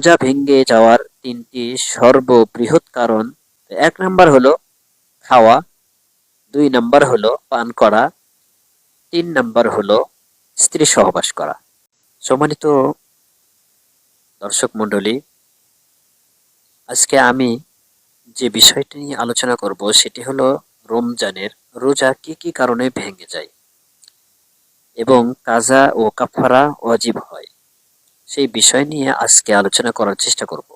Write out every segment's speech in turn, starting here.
রোজা ভেঙে যাওয়ার তিনটি সর্ববৃহৎ কারণ। এক নাম্বার হলো খাওয়া, দুই নাম্বার হলো পান করা, তিন নাম্বার হলো স্ত্রী সহবাস করা। সম্মানিত দর্শক মণ্ডলী, আজকে আমি যে বিষয়টি নিয়ে আলোচনা করব সেটি হলো রমজানের রোজা কি কি কারণে ভেঙে যায় এবং কাজা ও কাফারা অজীব হয়। সেই বিষয় নিয়ে আজকে আলোচনা করার চেষ্টা করব।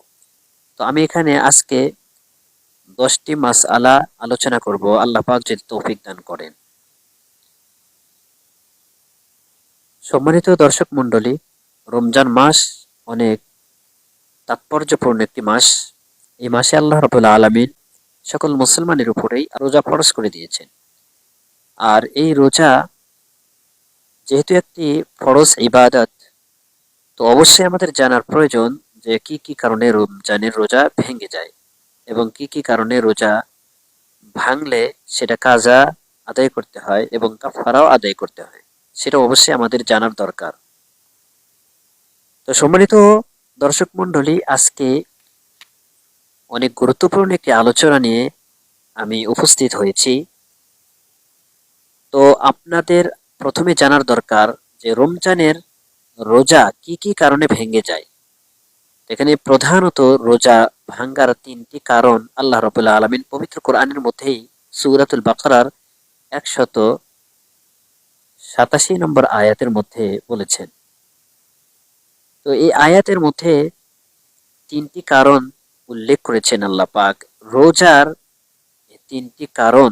তো আমি এখানে আজকে দশটি মাস আলা আলোচনা করব। আল্লাহ পাক যদি তৌফিক দান করেন। সম্মানিত দর্শক মণ্ডলী, রমজান মাস অনেক তাৎপর্যপূর্ণ একটি মাস। এই মাসে আল্লাহ রবুল্লা আলমিন সকল মুসলমানের উপরেই রোজা ফরজ করে দিয়েছেন। আর এই রোজা যেহেতু একটি ফরজ ইবাদত তো অবশ্যই আমাদের জানার প্রয়োজন যে কি কি কারণে রমজানের রোজা ভেঙে যায় এবং কি কি কারণে রোজা ভাঙলে সেটা কাজা আদায় করতে হয় এবং কাফারাও আদায় করতে হয়, সেটা অবশ্যই আমাদের জানার দরকার। তো সম্মানিত দর্শক মন্ডলী আজকে অনেক গুরুত্বপূর্ণ একটি আলোচনা নিয়ে আমি উপস্থিত হয়েছি। তো আপনাদের প্রথমে জানার দরকার যে রমজানের রোজা কি কি কারণে ভেঙে যায়? এখানে প্রধানত রোজা ভাঙ্গার তিনটি কারণ আল্লাহ রবুল্লাহ আলমিন পবিত্র কোরআনের মধ্যেই সুরাতুল বাকরার একশত সাতাশি নম্বর আয়াতের মধ্যে বলেছেন। তো এই আয়াতের মধ্যে তিনটি কারণ উল্লেখ করেছেন আল্লাহ পাক। রোজার তিনটি কারণ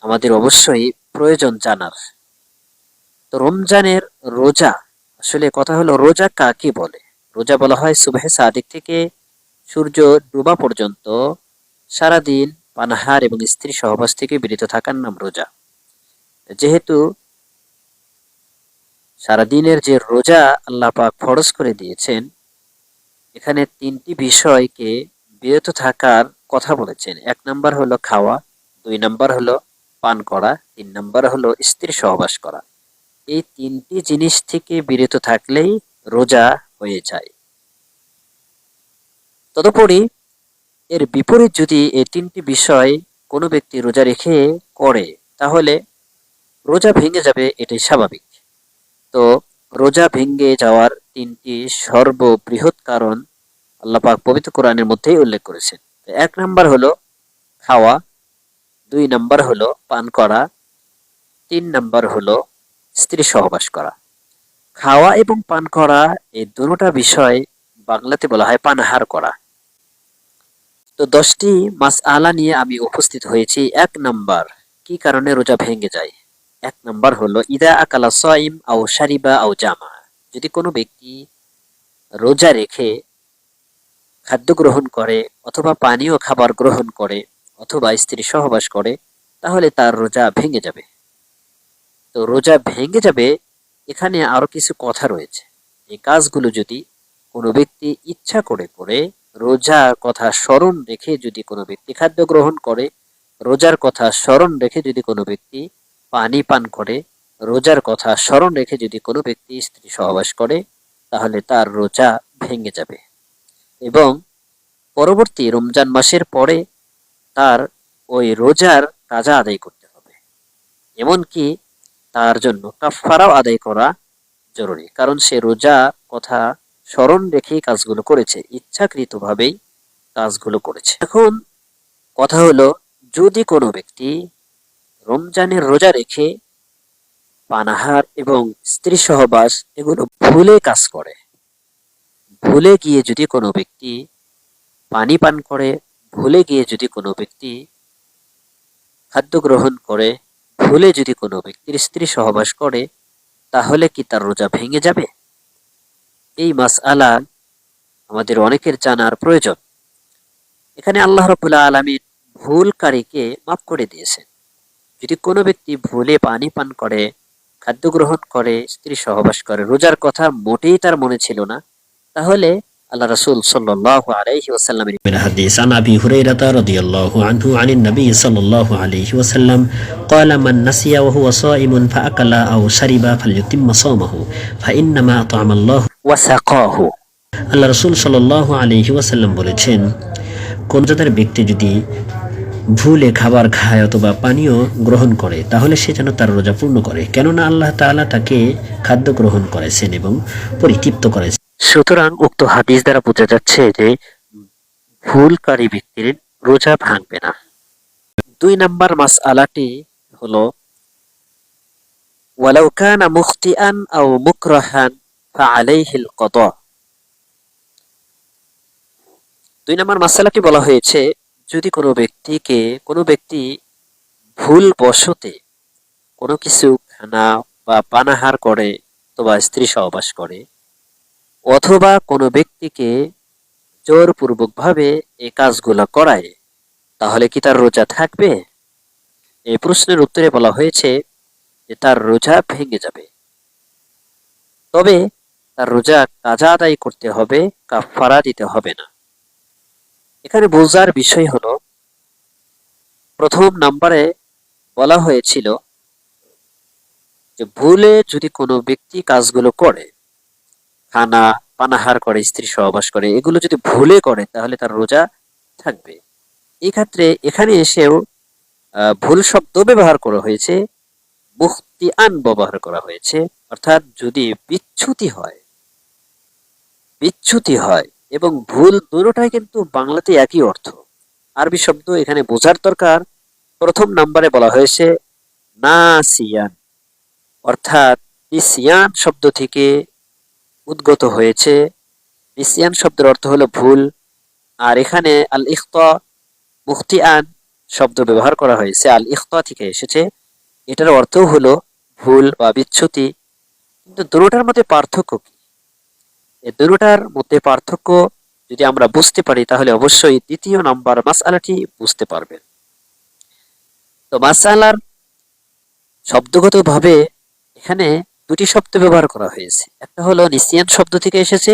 আমাদের অবশ্যই প্রয়োজন জানার। তো রমজানের রোজা আসলে কথা হলো রোজা কাকে বলে? রোজা বলা হয় সুবাহ সাদিক থেকে সূর্য ডুবা পর্যন্ত সারাদিন পানাহার এবং স্ত্রী সহবাস থেকে বিরত থাকার নাম রোজা। যেহেতু সারাদিনের যে রোজা আল্লাহ পাক ফরজ করে দিয়েছেন, এখানে তিনটি বিষয়কে বিরত থাকার কথা বলেছেন। এক নাম্বার হলো খাওয়া, দুই নাম্বার হলো পান করা, তিন নাম্বার হলো স্ত্রী সহবাস করা। এই তিনটি জিনিস থেকে বিরত থাকলেই রোজা হয়ে যায়। তদুপরি এর বিপরীত যদি এই তিনটি বিষয় কোনো ব্যক্তি রোজা রেখে করে, তাহলে রোজা ভেঙে যাবে এটাই স্বাভাবিক। তো রোজা ভেঙে যাওয়ার তিনটি সর্ববৃহৎ কারণ আল্লাহ পাক পবিত্র কোরআনের মধ্যেই উল্লেখ করেছেন। এক নাম্বার হলো খাওয়া, দুই নাম্বার হলো পান করা, তিন নাম্বার হলো স্ত্রী সহবাস করা। খাওয়া এবং পান করা এই দুটা বিষয় বাংলাতে বলা হয় পানাহার করা। তো দশটি মাস আলা নিয়ে আমি উপস্থিত হয়েছি। এক নাম্বার, কি কারণে রোজা ভেঙে যায়? এক নাম্বার হলো, ইদা আকালা সাইম আও সারিবা আও জামা। যদি কোনো ব্যক্তি রোজা রেখে খাদ্য গ্রহণ করে অথবা পানীয় খাবার গ্রহণ করে অথবা স্ত্রী সহবাস করে, তাহলে তার রোজা ভেঙে যাবে। তো রোজা ভেঙে যাবে, এখানে আরও কিছু কথা রয়েছে। এই কাজগুলো যদি কোনো ব্যক্তি ইচ্ছা করে করে রোজার কথা স্মরণ রেখে যদি কোনো ব্যক্তি খাদ্য গ্রহণ করে, রোজার কথা স্মরণ রেখে যদি কোনো ব্যক্তি পানি পান করে, রোজার কথা স্মরণ রেখে যদি কোনো ব্যক্তি স্ত্রী সহবাস করে, তাহলে তার রোজা ভেঙে যাবে। এবং পরবর্তী রমজান মাসের পরে তার ওই রোজার কাজা আদায় করতে হবে। এমনকি তার জন্য কাফারাও আদায় করা জরুরি। কারণ সে রোজা, কথা স্মরণ রেখেই কাজগুলো করেছে, ইচ্ছাকৃতভাবেই কাজগুলো করেছে। এখন কথা হলো, যদি কোনো ব্যক্তি রমজানের রোজা রেখে পানাহার এবং স্ত্রী সহবাস এগুলো ভুলে কাজ করে, ভুলে গিয়ে যদি কোনো ব্যক্তি পানি পান করে, ভুলে গিয়ে যদি কোনো ব্যক্তি খাদ্য গ্রহণ করে ভুলে যদি কোনো ব্যক্তির স্ত্রী সহবাস করে, তাহলে কি তার রোজা ভেঙে যাবে? এই মাস আলা আমাদের অনেকের জানার প্রয়োজন। এখানে আল্লাহ রবুল্লাহ আলমীর ভুলকারীকে মাফ করে দিয়েছেন। যদি কোনো ব্যক্তি ভুলে পানি পান করে, খাদ্য গ্রহণ করে, স্ত্রী সহবাস করে, রোজার কথা মোটেই তার মনে ছিল না, তাহলে আল্লাহ রাসূল সাল্লাল্লাহু আলাইহি ওয়াসাল্লামের من حديث عن أبي هريرة رضي الله عنه عن النبي صلى الله عليه وسلم قال من نسي وهو صائم فأكل أو شرب فليتم صومه فإنما أطعم الله ওয়াসাকাহু আল্লাহ রসুল সাল আলহি ওয়াসাল্লাম বলেছেন কোন জাতের ব্যক্তি যদি ভুলে খাবার খায় অথবা পানীয় গ্রহণ করে তাহলে সে যেন তার রোজা পূর্ণ করে কেননা আল্লাহ তাআলা তাকে খাদ্য গ্রহণ করেছেন এবং পরিতৃপ্ত করেছেন সুতরাং উক্ত হাদিস দ্বারা বোঝা যাচ্ছে যে ভুলকারী ব্যক্তির রোজা ভাঙবে না। দুই নাম্বার মাস আলাটি হলো, ওয়ালাউ কানা মুখতিয়ান আও মুকরাহান ফাআলাইহিল কদা দুই নাম্বার মাসালাটি বলা হয়েছে, যদি কোনো ব্যক্তিকে, কোনো ব্যক্তি ভুল বশতে কোনো কিছু খানা বা পানাহার করে অথবা স্ত্রী সহবাস করে অথবা কোনো ব্যক্তিকে জোরপূর্বক ভাবে এই কাজগুলো করায়, তাহলে কি তার রোজা থাকবে? এই প্রশ্নের উত্তরে বলা হয়েছে যে তার রোজা ভেঙে যাবে। তবে তার রোজা কাজা আদায় করতে হবে কাফারা দিতে হবে না। এখানে বোঝার বিষয় হলো, প্রথম নাম্বারে বলা হয়েছিল যে ভুলে যদি কোনো ব্যক্তি কাজগুলো করে খানা, পানাহার করে, স্ত্রী সহবাস করে, এগুলো যদি ভুলে করে, তাহলে তার রোজা থাকবে। এই ক্ষেত্রে এখানে এসেও ভুল শব্দ ব্যবহার করা হয়েছে মুক্তি আন ব্যবহার করা হয়েছে, অর্থাৎ যদি বিচ্যুতি হয় বিচ্যুতি হয়, এবং ভুল দুটোটাই কিন্তু বাংলাতে একই অর্থ। আরবি শব্দ এখানে বোঝার দরকার। প্রথম নাম্বারে বলা হয়েছে না সিয়ান অর্থাৎ নিসিয়ান শব্দ থেকে উদ্গত হয়েছে। নিসিয়ান শব্দের অর্থ হলো ভুল। আর এখানে আল ইখতা মুখতিয়ান শব্দ ব্যবহার করা হয়েছে। আল ইখতা থেকে এসেছে। এটার অর্থ হলো ভুল বা বিচ্যুতি। কিন্তু দুটোটার মধ্যে পার্থক্য কি? এই দুটোটার মধ্যে পার্থক্য যদি আমরা বুঝতে পারি, তাহলে অবশ্যই দ্বিতীয় নাম্বার মাসআলাটি বুঝতে পারবেন। তো মাসআলার শব্দগতভাবে এখানে দুটি শব্দ ব্যবহার করা হয়েছে। একটা হলো নিসিয়ান শব্দ থেকে এসেছে,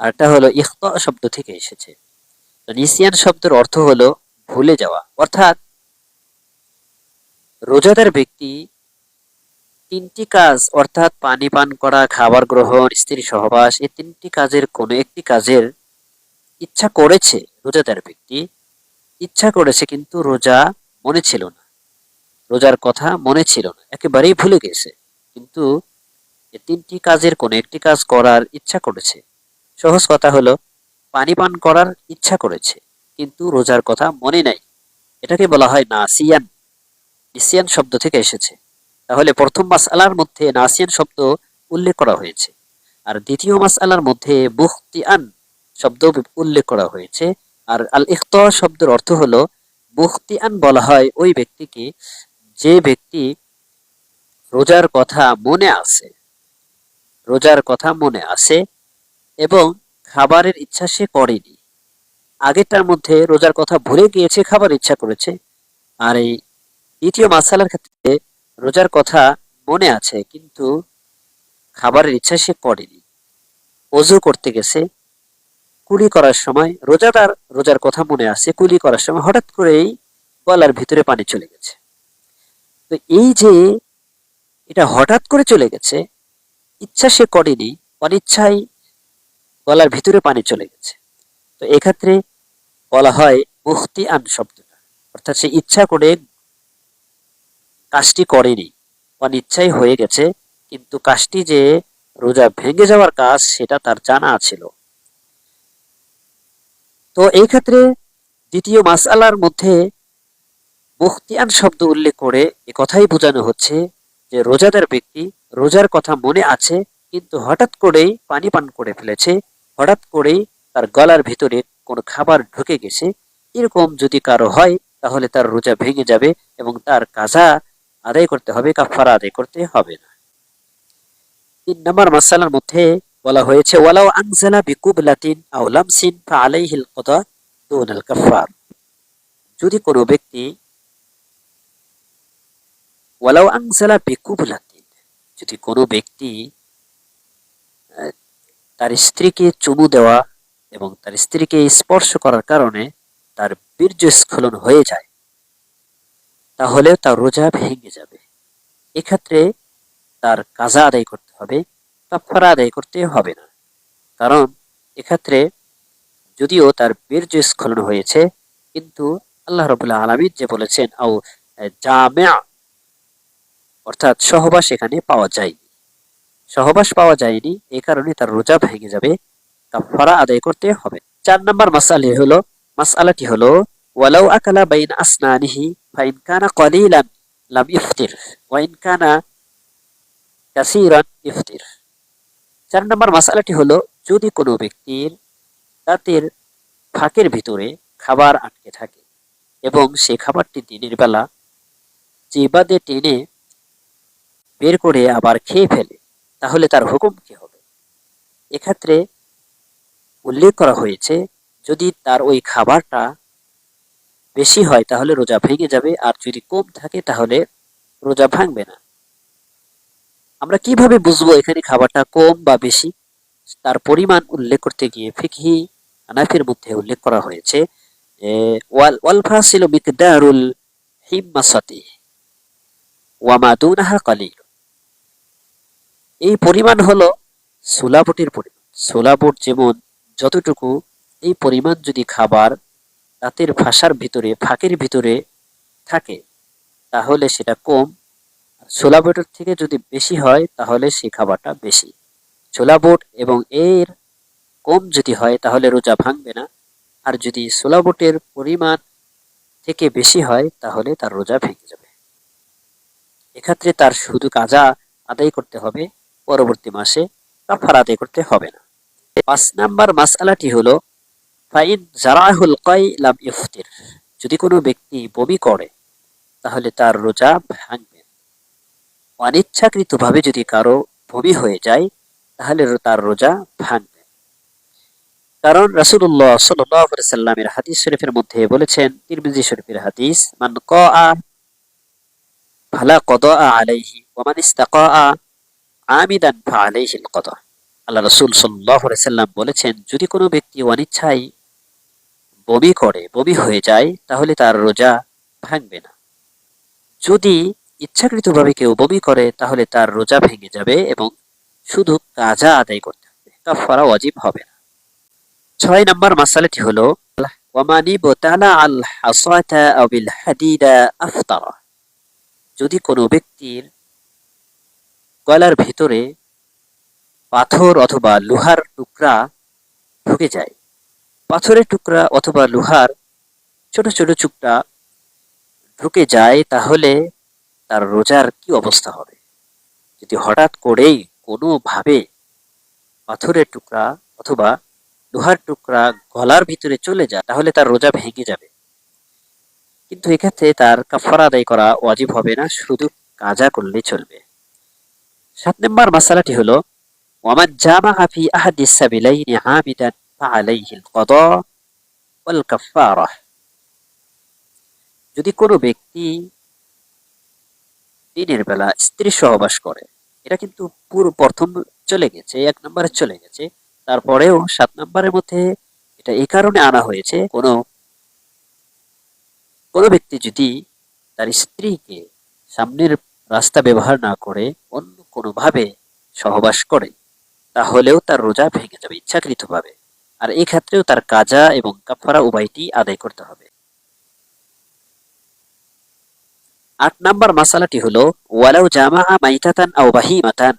আর একটা হলো ইখতা শব্দ থেকে এসেছে। তো নিসিয়ান শব্দের অর্থ হলো ভুলে যাওয়া। অর্থাৎ রোজাদার ব্যক্তি তিনটি কাজ, অর্থাৎ পানি পান করা, খাবার গ্রহণ স্ত্রী সহবাস, এই তিনটি কাজের কোনো একটি কাজের ইচ্ছা করেছে রোজাদার ব্যক্তি, ইচ্ছা করেছে কিন্তু রোজা মনে ছিল না। রোজার কথা মনে ছিল না। একেবারেই ভুলে গেছে। কিন্তু এই তিনটি কাজের কোনো একটি কাজ করার ইচ্ছা করেছে। সহজ কথা হলো, পানি পান করার ইচ্ছা করেছে, কিন্তু রোজার কথা মনে নাই। এটাকে বলা হয় নাসিয়ান। নিসিয়ান শব্দ থেকে এসেছে। তাহলে প্রথম মাস আলার মধ্যে নাসিয়ান শব্দ উল্লেখ করা হয়েছে, আর দ্বিতীয় মাস আলার মধ্যে বুখতিয়ান শব্দ উল্লেখ করা হয়েছে, আর আল ইখত শব্দের অর্থ হলো, বুখতিয়ান বলা হয় ওই ব্যক্তিকে যে ব্যক্তি রোজার কথা মনে আছে। রোজার কথা মনে আছে এবং খাবারের ইচ্ছা সে করেনি। আগেরটার মধ্যে রোজার কথা ভুলে গিয়েছে, খাবার ইচ্ছা করেছে। আর এই দ্বিতীয় মাসালার ক্ষেত্রে রোজার কথা মনে আছে, কিন্তু খাবারের ইচ্ছা সে করেনি। অজু করতে গেছে, কুলি করার সময়, রোজাদার রোজার কথা মনে আছে, কুলি করার সময় হঠাৎ করেই গলার ভিতরে পানি চলে গেছে। তো এই যে এটা হঠাৎ করে চলে গেছে ইচ্ছা সে করেনি, অনিচ্ছায় গলার ভিতরে পানি চলে গেছে। তো এক্ষেত্রে বলা হয় মুক্তি আন শব্দটা। অর্থাৎ সে ইচ্ছা করে কাজটি করেনি অনিচ্ছাই হয়ে গেছে, কিন্তু কাজটি যে রোজা ভেঙে যাওয়ার কাজ, সেটা তার জানা ছিল। তো এই ক্ষেত্রে দ্বিতীয় মাসআলার মধ্যে মুখতিয়ান শব্দ উল্লেখ করে কথাই বোঝানো হচ্ছে যে রোজাদার ব্যক্তি রোজার কথা মনে আছে, কিন্তু হঠাৎ করেই পানি পান করে ফেলেছে। হঠাৎ করেই তার গলার ভিতরে কোনো খাবার ঢুকে গেছে। এরকম যদি কারও হয়, তাহলে তার রোজা ভেঙে যাবে এবং তার কাজা আদায় করতে হবে কাফারা আদায় করতে হবে না। তিন নম্বর মাসালার মধ্যে বলা হয়েছে ওয়ালাও আনজালা বিকুবলাতিন আও সিন ফা আলাইহিল কদা দুনাল কাফার যদি কোনো ব্যক্তি ওয়ালাও আনজালা বিকুবলাতিন যদি কোনো ব্যক্তি তার স্ত্রীকে চুমু দেওয়া এবং তার স্ত্রীকে স্পর্শ করার কারণে তার বীর্য স্খলন হয়ে যায়, তাহলে তার রোজা ভেঙে যাবে। এক্ষেত্রে তার কাজা আদায় করতে হবে কাফারা আদায় করতে হবে না। কারণ এক্ষেত্রে যদিও তার বীর্য স্খলন হয়েছে, কিন্তু আল্লাহ রবুল্লাহ আলমিন যে বলেছেন, আও জামেয়া অর্থাৎ সহবাস এখানে পাওয়া যায়নি সহবাস পাওয়া যায়নি এই কারণে তার রোজা ভেঙে যাবে। কাফারা আদায় করতে হবে। চার নম্বর মাসালি হলো মাসআলাটি হলো, ওয়ালাউ আকালা বাইন আসনানিহি ফাইন কানা কলিলান লাম ইফতির ওয়াইন কানা কাসিরান ইফতির চার নম্বর মাসালাটি হলো, যদি কোনো ব্যক্তির দাঁতের ফাঁকের ভিতরে খাবার আটকে থাকে এবং সে খাবারটি দিনের বেলা জিবাদে টেনে বের করে আবার খেয়ে ফেলে, তাহলে তার হুকুম কি হবে? এক্ষেত্রে উল্লেখ করা হয়েছে, যদি তার ওই খাবারটা বেশি হয়, তাহলে রোজা ভেঙে যাবে, আর যদি কম থাকে, তাহলে রোজা ভাঙবে না। আমরা কীভাবে বুঝব এখানে খাবারটা কম বা বেশি? তার পরিমাণ উল্লেখ করতে গিয়ে ফিকহি আনাফের মধ্যে উল্লেখ করা হয়েছে ওয়াল ওয়াল ফাসিলু মিকদারুল হিম্মাসাতি, ওয়া মা দুনাহা কালিল। এই পরিমাণ হলো সোলাবটের পরিমাণ। সোলাবট যেমন যতটুকু, এই পরিমাণ যদি খাবার দাঁতের ভাষার ভিতরে, ফাঁকের ভিতরে থাকে, তাহলে সেটা কম। ছোলা বুটের থেকে যদি বেশি হয়, তাহলে সেই খাবারটা বেশি। ছোলা বুট এবং এর কম যদি হয়, তাহলে রোজা ভাঙবে না। আর যদি ছোলা বুটের পরিমাণ থেকে বেশি হয়, তাহলে তার রোজা ভেঙে যাবে। এক্ষেত্রে তার শুধু কাজা আদায় করতে হবে। পরবর্তী মাসে কাফার আদায় করতে হবে না। পাঁচ নাম্বার মাসআলাটি হলো, ফাইন জারাহুল কয় লাম ইফতির। যদি কোনো ব্যক্তি বমি করে, তাহলে তার রোজা ভাঙবে। অনিচ্ছাকৃতভাবে যদি কারও বমি হয়ে যায়, তাহলে তার রোজা ভাঙবে। কারণ সাল্লাল্লাহু সাল্লামের হাদিস শরীফের মধ্যে বলেছেন, তিরমিজি শরীফের হাদিস, মান ক্বাআ ফালা কদা আলাইহি ওয়া মান ইস্তাকা আমিদান কদা আল্লাহ রাসূল সাল্লাম বলেছেন, যদি কোনো ব্যক্তি অনিচ্ছায় বমি করে, বমি হয়ে যায়, তাহলে তার রোজা ভাঙবে না। যদি ইচ্ছাকৃতভাবে কেউ বমি করে, তাহলে তার রোজা ভেঙে যাবে এবং শুধু কাজা আদায় করতে হবে। কাফারা ওয়াজিব হবে না। ছয় নম্বর মাসালাটি হলো ওয়ামানি বোতালা আল হাসাতা আফতারা। যদি কোনো ব্যক্তির গলার ভিতরে পাথর অথবা লোহার টুকরা ঢুকে যায়। পাথরের টুকরা অথবা লোহার ছোট ছোট টুকরা ঢুকে যায়, তাহলে তার রোজার কি অবস্থা হবে? যদি হঠাৎ করেই কোনোভাবে পাথরের টুকরা অথবা লোহার টুকরা গলার ভিতরে চলে যায়, তাহলে তার রোজা ভেঙে যাবে। কিন্তু এক্ষেত্রে তার কাফারা আদায় করা ওয়াজিব হবে না, শুধু কাজা করলে চলবে। সাত নম্বর মাসালাটি হলো, ওয়ামান জামাআ ফি আহাদি সাবিলাইনি আমিদান ফাআলাইহি আল-কদা ওয়াল কাফারা যদি কোনো ব্যক্তি দিনের বেলা স্ত্রী সহবাস করে, এটা কিন্তু পুরো প্রথম চলে গেছে, এক নম্বরে চলে গেছে, তারপরেও সাত নম্বরের মধ্যে এটা এই কারণে আনা হয়েছে, কোনো কোনো ব্যক্তি যদি তার স্ত্রীকে সামনের রাস্তা ব্যবহার না করে, অন্য কোনোভাবে সহবাস করে, তাহলেও তার রোজা ভেঙে যাবে ইচ্ছাকৃতভাবে। আর এই ক্ষেত্রেও তার কাজা এবং কাফারা উভয়টি আদায় করতে হবে। আট নাম্বার মাসালাটি হলো, ওয়ালাউ জামা মাইতাতান আও বাহিমাতান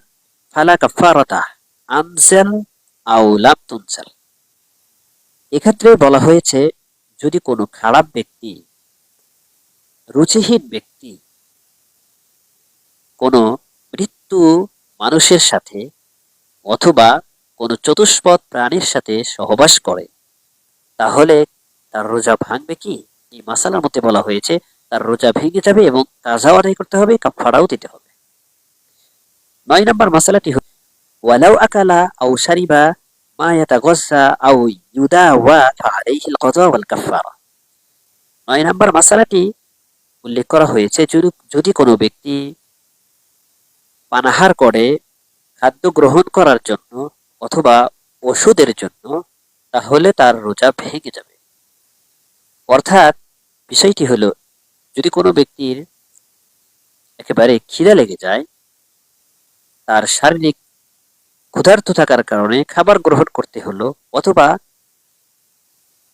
ফালা কাফারাতা আনজাল আও লাম তুনজাল এক্ষেত্রে বলা হয়েছে, যদি কোনো খারাপ ব্যক্তি, রুচিহীন ব্যক্তি কোনো মৃত্যু মানুষের সাথে অথবা কোনো চতুষ্পদ প্রাণীর সাথে সহবাস করে, তাহলে তার রোজা ভাঙবে কি? এই মাসালার মধ্যে বলা হয়েছে, তার রোজা ভেঙে যাবে এবং আদায় করতে হবে কাফারাও দিতে হবে। নয় নম্বর মাসালাটি হল ওয়ালাউ আকালা ইয়াতাগাজ্জা আও ইউদাওয়া ফাআলাইহি আল-কাযা ওয়াল কাফারা নয় নম্বর মাসালাটি উল্লেখ করা হয়েছে যদি কোনো ব্যক্তি পানাহার করে খাদ্য গ্রহণ করার জন্য অথবা ওষুধের জন্য, তাহলে তার রোজা ভেঙে যাবে। অর্থাৎ বিষয়টি হলো, যদি কোনো ব্যক্তির একেবারে খিদা লেগে যায়, তার শারীরিক ক্ষুধার্ত থাকার কারণে খাবার গ্রহণ করতে হলো অথবা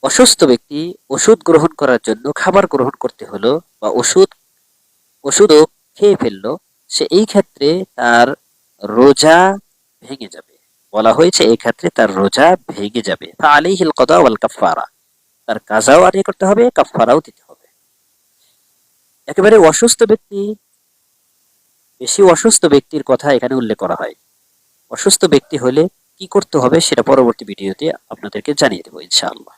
অসুস্থ ব্যক্তি ওষুধ গ্রহণ করার জন্য খাবার গ্রহণ করতে হলো বা ওষুধ, ওষুধও খেয়ে ফেলল সে এই ক্ষেত্রে তার রোজা ভেঙে যাবে। বলা হয়েছে এই ক্ষেত্রে তার রোজা ভেঙে যাবে। আলিহিল কদা ওয়াল কাফারা তার কাজাও আদায় করতে হবে কাফারাও দিতে হবে। একেবারে অসুস্থ ব্যক্তি, বেশি অসুস্থ ব্যক্তির কথা এখানে উল্লেখ করা হয়। অসুস্থ ব্যক্তি হলে কি করতে হবে সেটা পরবর্তী ভিডিওতে আপনাদেরকে জানিয়ে দেবো, ইনশাআল্লাহ।